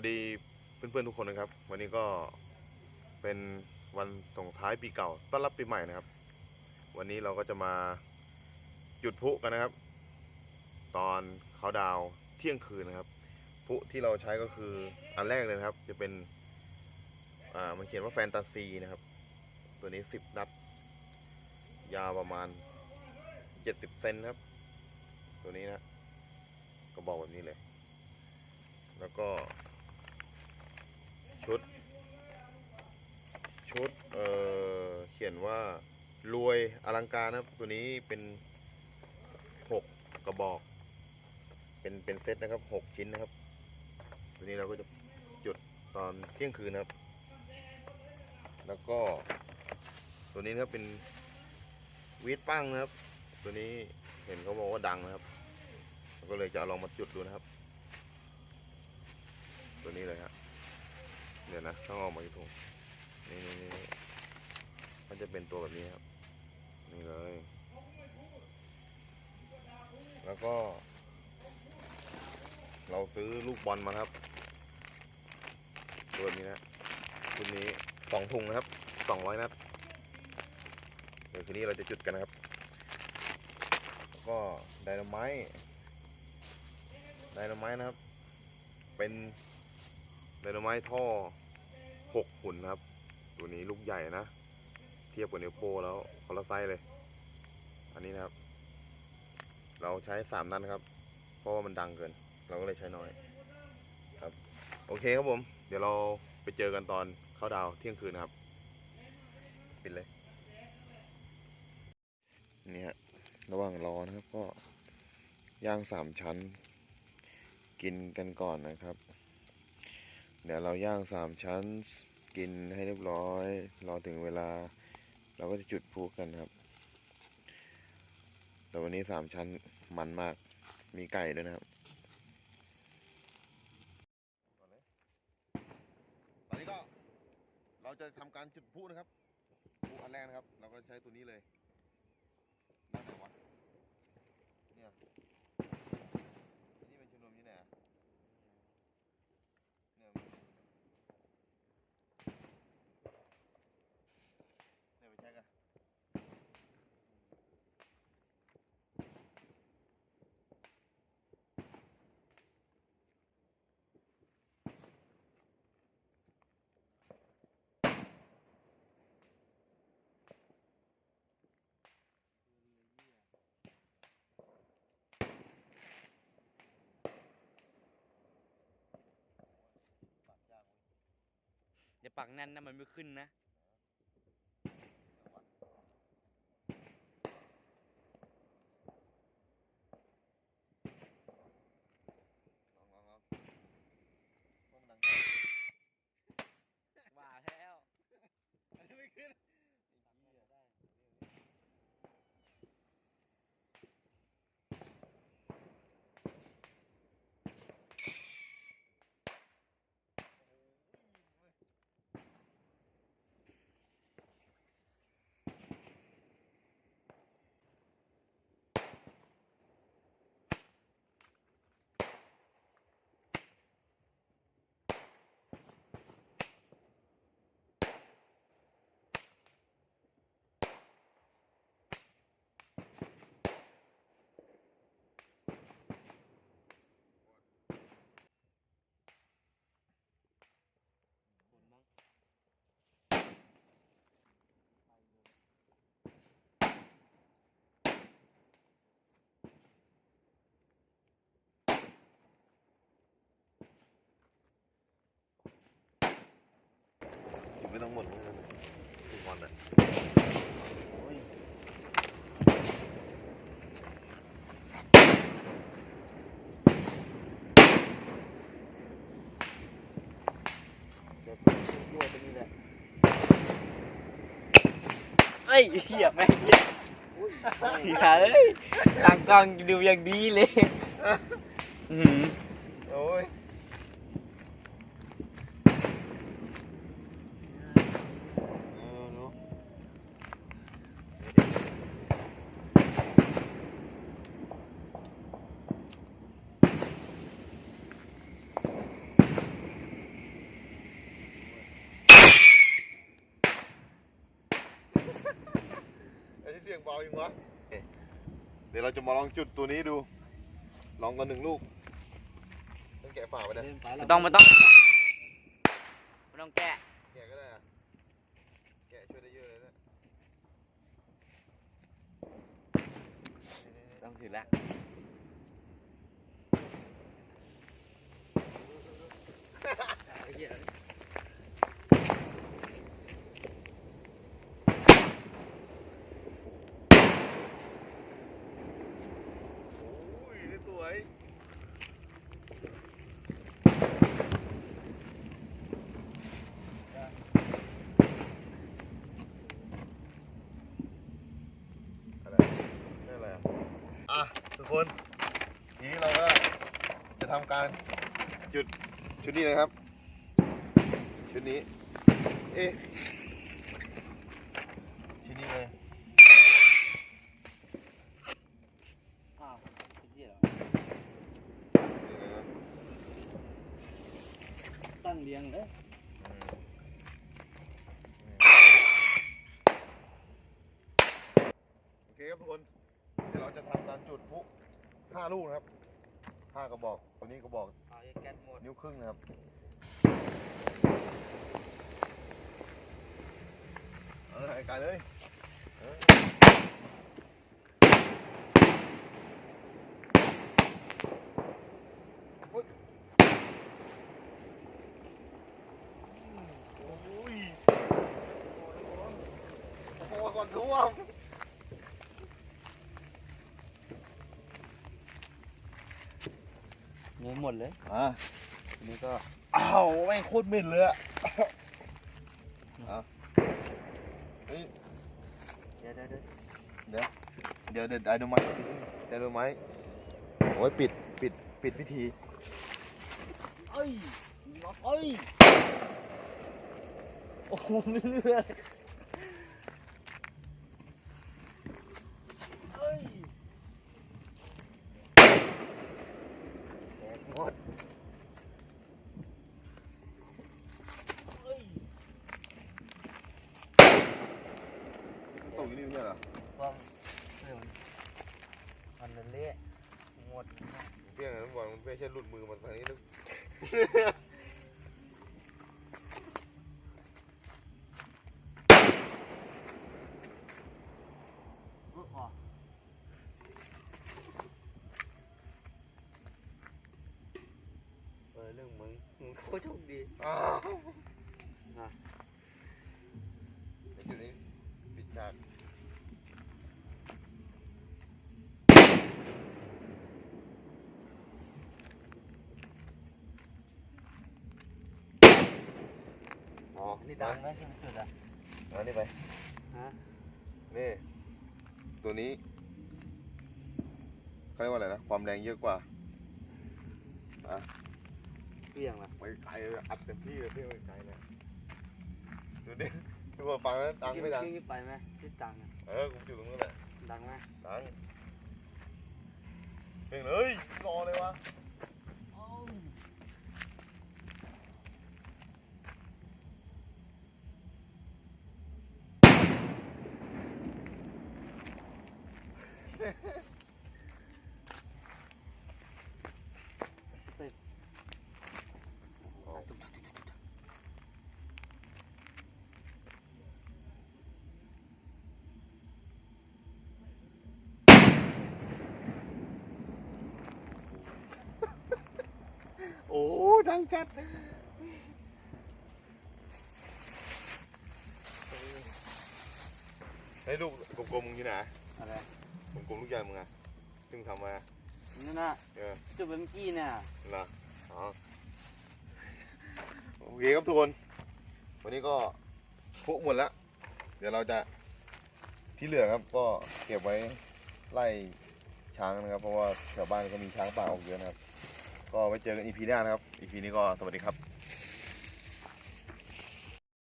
วัสดีเพื่อนๆทุกคนนะครับ วันนี้ก็เป็นวันส่งท้ายปีเก่า ต้อนรับปีใหม่นะครับ วันนี้เราก็จะมาจุดพลุกันนะครับ ตอนเขาดาวเที่ยงคืนนะครับพลุที่เราใช้ก็คืออันแรกเลยนะครับ จะเป็นอ่ามันเขียนว่าแฟนตาซีนะครับ ตัวนี้สิบนัด ยาวประมาณเจ็ดสิบเซนครับ ตัวนี้นะ ก็บอกแบบนี้เลย แล้วก็ ชุด ชุด เอ่อ เขียนว่ารวยอลังการนะครับ ตัวนี้เป็นหกกระบอก เป็นเป็นเซตนะครับหกชิ้นนะครับ ตัวนี้เราก็จะจุดตอนเที่ยงคืนนะครับ แล้วก็ ตัวนี้นะครับเป็นวีดปั้งนะครับ ตัวนี้เห็นเขาบอกว่าดังนะครับ ก็เลยจะลองมาจุดดูนะครับ ตัวนี้เลยฮะ เดี๋ยวนะต้องออกมาที่ถุงนี่นี่นี่มันจะเป็นตัวแบบนี้ครับ นี่เลย แล้วก็ เราซื้อลูกบอลมาครับ ตัวนี้นะชุดนี้สองถุงนะครับสองร้อยนัดเดี๋ยวทีนี้เราจะจุดกันนะครับ แล้วก็ไดนาไมต์ไดนาไมต์นะครับ เป็นไดนาไมต์ท่อ หกหุ่นครับ ตัวนี้ลูกใหญ่นะ เทียบกับนิวโปแล้วคนละไซเลย อันนี้นะครับ เราใช้สามนัดนครับ เพราะว่ามันดังเกิน เราก็เลยใช้น้อย ครับ โอเคครับผม เดี๋ยวเราไปเจอกันตอนเข้าดาวเที่ยงคืนนะครับ ปิดเลย นี่ฮะ ระหว่างรอนะครับก็ย่างสามชั้น กินกันก่อนนะครับ ดี๋ยวเราย่างสามชั้นกินให้เรียบร้อย รอถึงเวลา เราก็จะจุดพลุกันครับ แต่วันนี้สามชั้นมันมาก มีไก่ด้วยนะครับ ตอนนี้ก็เราจะทำการจุดพลุนะครับพลุอันแรกนะครับ เราก็ใช้ตัวนี้เลยนั่นไหนวะเนี่ยนี่เป็นชนวนที่ไหนอะเนี่ยมันเนี่ยไปเช็คอะปักยากเว้ย อย่าปักแน่นนะมันไม่ขึ้นนะ ลองลองลองพวกมันดัง ว่าแล้ว อันนี้ไม่ขึ้นไอ้เหี้ยได้ อยู่ไม่ต้งหมดเลยนะทุกวันอะโอ้ยเดี๋ยวยั่วตรงนี้แหละเอ้ยเหี้ยแม่เหี้ยเหี้ยเอ้ยตั้งกล้องดูอย่างดีเลย อือหือโอ้ยเออเนอะ สียงเบายังวะเอ๊ะเดี๋ยวเราจะมาลองจุดตัวนี้ดู ลองกันหนึ่งลูกต้องแกะฝาไปนะไม่ต้องไม่ต้องไม่ต้องแกะแกะก็ได้อะแกะช่วยได้เยอะเลยนะ ต้องถือแล้ว โอ้ยนี่สวยอะไรนี่อะไรอะอะทุก คนทีนี้เราก็จะทำการจุดชุดนี้นะครับ ชุดนี้ เอ๊ะชุดนี้เลยอ้าวเหี้ยนี่เลยนะตั้งเรียงเลยอืมโอเคครับทุกคน พลุห้าลูกนะครับห้ากระบอก ตัวนี้กระบอกเอาไอ้แก๊สหมดนิ้วครึ่งนะครับ เออไอ้กายเลยเออโอ๊ยโอ้ยโอ้โหก่อนท่วม เงินหมดเลยอะทีนี้ก็อ้าวไม่งโคตรเหม็นเลยอะเอาเฮ้ยเดี๋ยวเดี๋ยวเดี๋ยวเดี๋ยวเดี๋ยวเดี๋ยวไดโนไม้ไดโนไม้โอ้ยปิดปิดปิดพิธี เอ้ยล็อกเอ้ย โอ้โหไม่เลือดเอ้ยแตกหมดเอ้ย ตก อยู่นี่ไม่ใช่เหรอความเรื่องมันเละหมดเพี้ยงอะไรบอลมันไม่ใช่หลุดมือมันทางนี้นึกรู้พอเออเรื่องมึงมึงโคตรโชคดีอ้าวอะเดี๋ยวจุดนี้ปิดฉาก อ๋อนี่ดังไหมใช่ไหมจุดอะเอานี่ไปฮะนี่ตัวนี้เขาเรียกว่าอะไรนะความแรงเยอะกว่าเปรี้ยงละไปไกลเลยอัดเต็มที่เลยพี่ไปไกลเลยดูดิดูว่าฟังแล้วดังไม่ดังที่ไปไหมที่ตังอะเออกูอยู่ตรงนู้นแหละดังไหมดังเพลงเลยรอเลยวะ โอ้ดังจัดไอ้ลูกกลมๆมึงอยู่ไหนอะไร กลมๆลูกใหญ่มึงอะซึ่งทำมานั่นน่ะเออจุดเมื่อกี้น่ะเหรออ๋อโอเคครับทุกคน วันนี้ก็พุหมดแล้วเดี๋ยวเราจะที่เหลือครับก็เก็บไว้ไล่ช้างนะครับ เพราะว่าแถวบ้านก็มีช้างป่าออกเยอะนะครับ ก็ไว้เจอกันอีพีหน้านะครับอีพีนี้ก็สวัสดีครับ